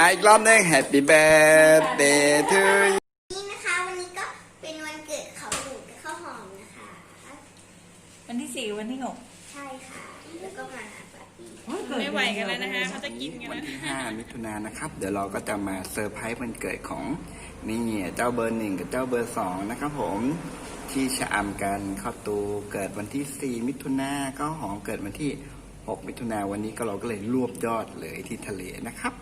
อะอีกรอบหนึง Happy birthday to you นี่นะคะ วันนี้ก็เป็นวันเกิดเขาหนูกับข้าวหอมนะคะ วันที่สี่วันที่หกใช่ค่ะ แล้วก็มาปาร์ตี้ไม่ไหวกันแล้วนะคะเขาจะกินกันวันแล้วที่5มิถุนายนนะครับ เดี๋ยวเราก็จะมาเซอร์ไพรส์วันเกิดของนี่เจ้าเบอร์หนึ่งกับเจ้าเบอร์สองนะครับผมที่ชะอำกันเข้าตูเกิดวันที่4มิถุนาก็หอมเกิดวันที่6มิถุนาวันนี้ก็เราก็เลยรวบยอดเลยที่ทะเลนะครับ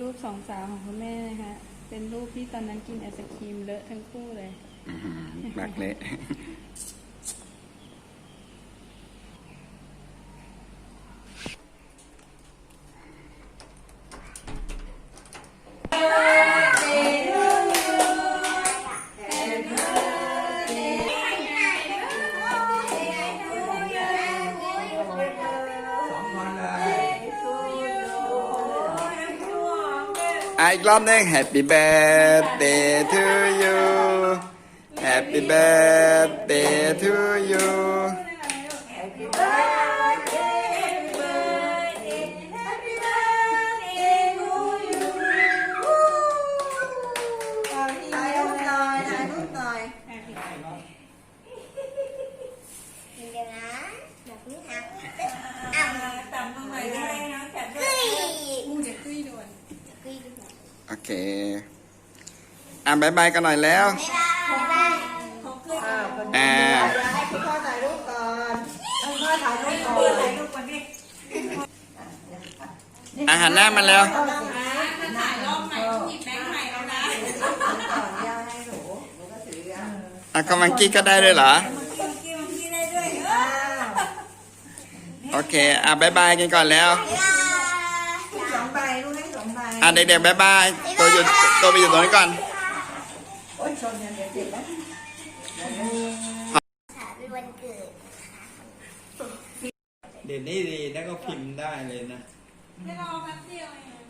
รูปสองสาวของคุณแม่นะคะเป็นรูปที่ตอนนั้นกินไอศครีมเลอะทั้งคู่เลย มากเละ อะอีกรอบหนึง Happy birthday to you Happy birthday to you ถ่ายรูปหน่อยถ่ายรูปหน่อยเดี๋ โอเค อะบายบายกันหน่อยแล้วบ๊ายบายบ๊ายบายอ่าคนอ่าเดี๋ยวให้คุณพ่อถ่ายรูปก่อนให้คุณพ่อถ่ายรูปก่อนเปิดถ่ายรูปกันดิอาหารหน้ามาแล้วเอาสิถ้าถ่ายรอบใหม่ต้องหยิบแบงค์ใหม่แล้วนะก่อนยาวให้หนูหนูก็ถืออะอะกำลังกี้ก็ได้ด้วยเหรอกินกินที่ได้ด้วยเออ้าอวโอเค อะบายบายกันก่อนแล้วบ๊ะเด็กๆบายบายตัวอยู่ตัวไปอยู่ตรงนี้ก่อนโอ๊ยชนกันเดี๋ยวเจ็บนะค่ะเป็นวันเกิดเดี๋ยวนี้ดีแล้วก็พิมพ์ได้เลยนะไม่รอแป๊บเดียวเอง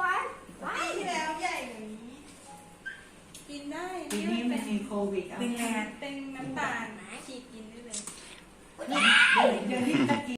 ว้ายว้ายที่แล้วใหญ่กว่านี้กินได้ปีนี้มันมีโควิดอะเป็นแรงเป็นน้ำตาลขีดกินได้เลยเดี๋ยวนี้ตะกี้